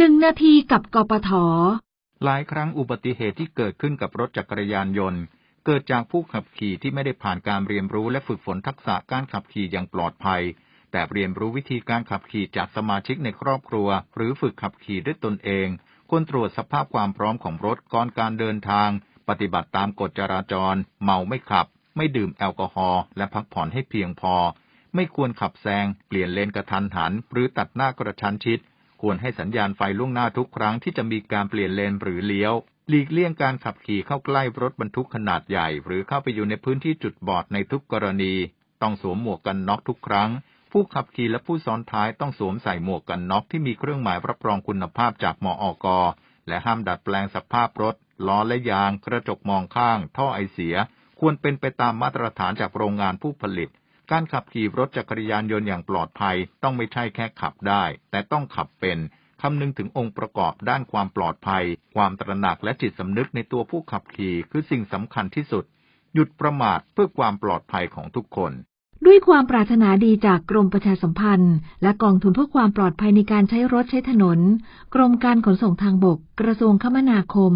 หนึ่งนาทีกับกปท หลายครั้งอุบัติเหตุที่เกิดขึ้นกับรถจักรยานยนต์ เกิดจากผู้ขับขี่ที่ไม่ได้ผ่านการเรียนรู้และฝึกฝนทักษะการขับขี่อย่างปลอดภัย แต่เรียนรู้วิธีการขับขี่จากสมาชิกในครอบครัว หรือฝึกขับขี่ด้วยตนเองควรตรวจสภาพความพร้อมของรถก่อนการเดินทาง ปฏิบัติตามกฎจราจร เมาไม่ขับ ไม่ดื่มแอลกอฮอล์และพักผ่อนให้เพียงพอ ไม่ควรขับแซง เปลี่ยนเลนกระทันหัน หรือตัดหน้ากระชั้นชิด ควรให้สัญญาณไฟล่วงหน้าทุกครั้งที่จะมีการเปลี่ยนเลนหรือเลี้ยว หลีกเลี่ยงการขับขี่เข้าใกล้รถบรรทุกขนาดใหญ่ หรือเข้าไปอยู่ในพื้นที่จุดบอดในทุกกรณี ต้องสวมหมวกกันน็อกทุกครั้ง ผู้ขับขี่และผู้ซ้อนท้ายต้องสวมใส่หมวกกันน็อกที่มีเครื่องหมายรับรองคุณภาพจากมอกและห้ามดัดแปลงสภาพรถ ล้อและยาง กระจกมองข้าง ท่อไอเสีย ควรเป็นไปตามมาตรฐานจากโรงงานผู้ผลิต การขับขี่รถจักรยานยนต์อย่างปลอดภัยต้องไม่ใช่แค่ขับได้ แต่ต้องขับเป็นคำนึงถึงองค์ประกอบด้านความปลอดภัย ความตระหนักและจิตสำนึกในตัวผู้ขับขี่คือสิ่งสำคัญที่สุด หยุดประมาทเพื่อความปลอดภัยของทุกคน ด้วยความปรารถนาดีจากกรมประชาสัมพันธ์ และกองทุนเพื่อความปลอดภัยในการใช้รถใช้ถนน กรมการขนส่งทางบก กระทรวงคมนาคม